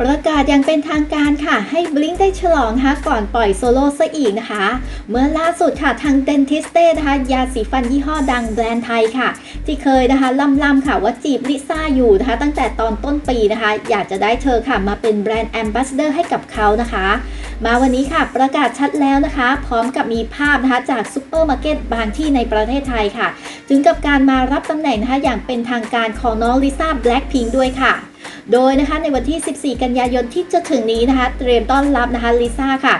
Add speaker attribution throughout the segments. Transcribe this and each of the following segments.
Speaker 1: ประกาศอย่างเป็นทางการค่ะให้บลิงได้ฉลองนะคะก่อนปล่อยโซโล่ซะอีกนะคะ เมื่อล่าสุดค่ะทางเดนทิสเต้นะคะยาสีฟันยี่ห้อดังแบรนด์ไทยค่ะ ที่เคยนะคะล่ำๆค่ะว่าจีบลิซ่าอยู่นะคะตั้งแต่ตอนต้นปีนะคะ อยากจะได้เธอค่ะมาเป็นแบรนด์แอมบาสเดอร์ให้กับเขานะคะ มาวันนี้ค่ะประกาศชัดแล้วนะคะ พร้อมกับมีภาพนะคะจากซูเปอร์มาร์เก็ตบางที่ในประเทศไทยค่ะ ถึงกับการมารับตำแหน่งนะคะอย่างเป็นทางการของน้องลิซ่าแบล็คพิงด้วยค่ะ โดยนะคะในวันที่ 14 กันยายนที่จะถึงนี้นะคะ เตรียมต้อนรับนะคะลิซ่าค่ะ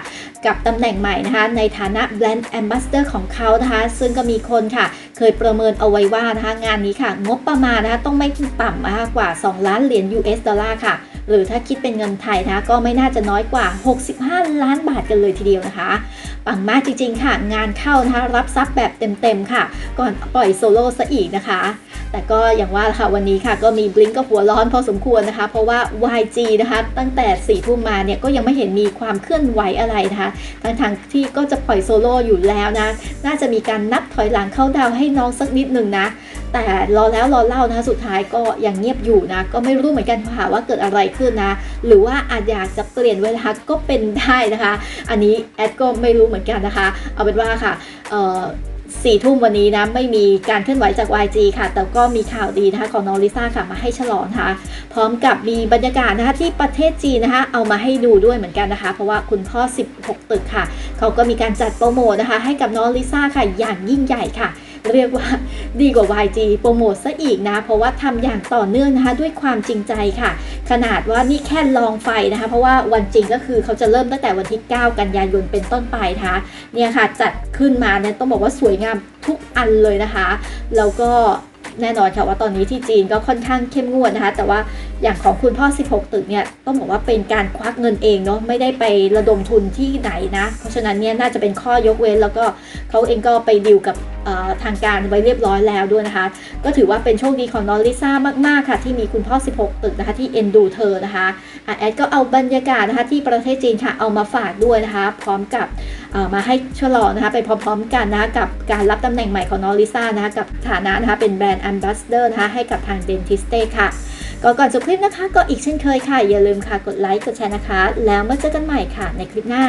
Speaker 1: กับตำแหน่งใหม่นะคะ ในฐานะแบรนด์แอมบาสเดอร์ของเขานะคะ ซึ่งก็มีคนค่ะ เคยประเมินเอาไว้ว่านะคะงานนี้ค่ะ งบประมาณนะคะต้องไม่ต่ำมากกว่า 2 ล้านเหรียญ US ดอลลาร์ค่ะ หรือถ้าคิดเป็นเงินไทยนะคะก็ไม่น่าจะน้อยกว่า 65 ล้านบาทกันเลยทีเดียวนะคะปังมากจริงๆค่ะ งานเข้านะคะรับทรัพย์แบบเต็มๆค่ะ ก่อนปล่อยโซโล่ซะอีกนะคะ แต่ก็อย่างว่าค่ะวันนี้ค่ะก็มีบลิงก็หัวร้อนพอสมควรนะคะ เพราะว่า YG นะคะตั้งแต่4ี่ทุ่มมาเนี่ยก็ยังไม่เห็นมีความเคลื่อนไหวอะไรนะคะทั้งทางที่ก็จะปล่อยโซโล่อยู่แล้วนะ น่าจะมีการนับถอยหลังเข้าดาวให้น้องสักนิดหนึ่งนะ แต่รอแล้วรอเล่านะคะสุดท้ายก็ยังเงียบอยู่นะ ก็ไม่รู้เหมือนกันค่ะว่าเกิดอะไรขึ้นนะ หรือว่าอาจอยากจะเปลี่ยนเวลาก็เป็นได้นะคะ อันนี้แอดก็ไม่รู้เหมือนกันนะคะ เอาเป็นว่าค่ะเอ่อ สี่ทุ่มวันนี้นะไม่มีการเคลื่อนไหวจาก YG ค่ะ แต่ก็มีข่าวดีนะคะของน้องลิซ่าค่ะมาให้ฉลองนะคะพร้อมกับมีบรรยากาศนะคะที่ประเทศจีนนะคะเอามาให้ดูด้วยเหมือนกันนะคะ เพราะว่าคุณพ่อ 16 ตึกค่ะ เขาก็มีการจัดโปรโมทนะคะ ให้กับน้องลิซ่าค่ะอย่างยิ่งใหญ่ค่ะ เรียกว่าดีกว่า YG โปรโมทซะอีกนะ เพราะว่าทำอย่างต่อเนื่องนะคะ ด้วยความจริงใจค่ะ ขนาดว่านี่แค่ลองไฟนะคะ เพราะว่าวันจริงก็คือเขาจะเริ่มตั้งแต่วันที่ 9 กันยายนเป็นต้นไปนะคะเนี่ยค่ะจัดขึ้นมาเนี่ยต้องบอกว่าสวยงามทุกอันเลยนะคะ แล้วก็แน่นอนค่ะว่าตอนนี้ที่จีนก็ค่อนข้างเข้มงวดนะคะ แต่ว่าอย่างของคุณพ่อ 16 ตึกเนี่ยต้องบอกว่าเป็นการควักเงินเองเนาะไม่ได้ไประดมทุนที่ไหนนะ เพราะฉะนั้นเนี่ยน่าจะเป็นข้อยกเว้น แล้วก็เขาเองก็ไปดิวกับ ทางการไว้เรียบร้อยแล้วด้วยนะคะ ก็ถือว่าเป็นโชคดีของน้องลิซ่ามาก ๆ ค่ะ ที่มีคุณพ่อ 16 ตึกนะคะ ที่เอ็นดูเธอนะคะแอดก็เอาบรรยากาศนะคะ ที่ประเทศจีนค่ะเอามาฝากด้วยนะคะ พร้อมกับมาให้ฉลองนะคะไปพร้อมๆกันนะะกับการรับตำแหน่งใหม่ของน้องลิซ่านะคะกับฐานะนะคะเป็นแบรนด์ a อ b บ s สเดอร์นะคะให้กับทาง Dentiste ค่ะก็ก่อนจบคลิปนะคะ ก็อีกเช่นเคยค่ะ อย่าลืมค่ะกดไลค์กดแชร์นะคะ แล้วมาเจอกันใหม่ค่ะในคลิปหน้า